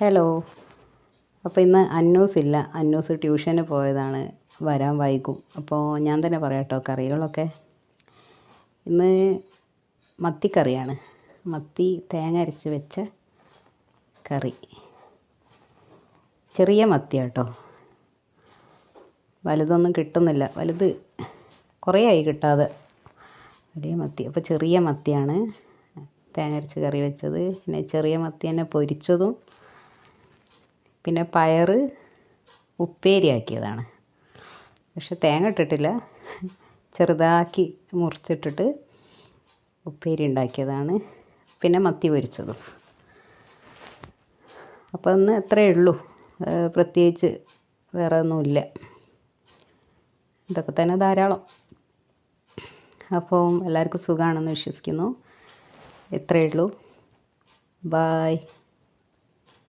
Hello. അപ്പോൾ ഇന്ന് അന്നൂസ് ഇല്ല. അന്നൂസ് ട്യൂഷന് പോയതാണ്. വരാൻ വൈകും. അപ്പോൾ ഞാൻ തന്നെ പറയാം കേട്ടോ കറികളൊക്കെ. ഇന്ന് മത്തിക്കറിയാണ്. മത്തി തേങ്ങ അരച്ച് വെച്ച കറി. ചെറിയ മത്തി കേട്ടോ. വലുതൊന്നും കിട്ടുന്നില്ല. വലുത് കുറേ ആയി കിട്ടാതെ. വലിയ മത്തി. അപ്പോൾ ചെറിയ മത്തിയാണ് തേങ്ങ അരച്ച് കറി വെച്ചത്. പിന്നെ ചെറിയ മത്തി തന്നെ പൊരിച്ചതും പിന്നെ പയർ ഉപ്പേരി ആക്കിയതാണ്. പക്ഷെ തേങ്ങ ഇട്ടിട്ടില്ല. ചെറുതാക്കി മുറിച്ചിട്ടിട്ട് ഉപ്പേരി ഉണ്ടാക്കിയതാണ്. പിന്നെ മത്തി പൊരിച്ചതും. അപ്പോൾ ഇന്ന് അത്രയേ ഉള്ളൂ. പ്രത്യേകിച്ച് വേറെ ഒന്നുമില്ല ഇതൊക്കെ തന്നെ ധാരാളം. അപ്പം എല്ലാവർക്കും സുഖമാണെന്ന് വിശ്വസിക്കുന്നു. ഇത്രയേ ഉള്ളൂ. ബായ്.